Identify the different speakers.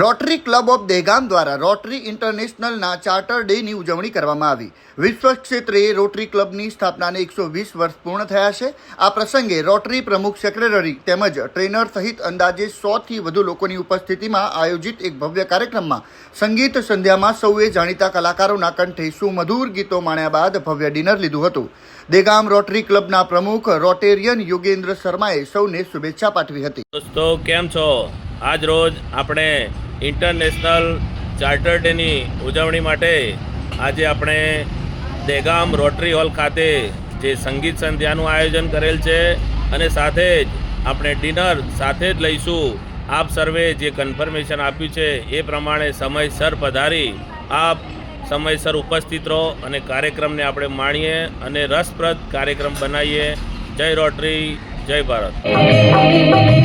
Speaker 1: Rotary club of Dehgam દ્વારા rotary ઇન્ટરનેશનલના charter ડેની ઉજવણી કરવામાં આવી. વિશ્વ ક્ષેત્રે રોટરી ક્લબની સ્થાપનાને એકસો વીસ વર્ષ પૂર્ણ થયા છે. આ પ્રસંગે રોટરી પ્રમુખ સેક્રેટરી તેમજ ટ્રેનર સહિત અંદાજે સોથી વધુ લોકોની ઉપસ્થિતિમાં આયોજિત એક ભવ્ય કાર્યક્રમમાં સંગીત સંધ્યામાં સૌએ જાણીતા કલાકારોના કંઠે સુમધુર ગીતો માણ્યા બાદ ભવ્ય ડિનર લીધું હતું. દેગામ રોટરી ક્લબના પ્રમુખ રોટેરિયન યોગેન્દ્ર શર્માએ સૌને શુભેચ્છા પાઠવી હતી.
Speaker 2: દોસ્તો, કેમ છો? આજ રોજ આપણે ઇન્ટરનેશનલ ચાર્ટર ડેની ઉજવણી માટે આજે આપણે દેગામ રોટરી હોલ ખાતે જે સંગીત સંધ્યાનું આયોજન કરેલ છે અને સાથે જ આપણે ડિનર સાથે જ લઈશું. આપ સર્વે જે કન્ફર્મેશન આપ્યું છે એ પ્રમાણે સમયસર પધારી, આપ સમયસર ઉપસ્થિત રહો અને કાર્યક્રમને આપણે માણીએ અને રસપ્રદ કાર્યક્રમ બનાવીએ. જય રોટરી, જય ભારત.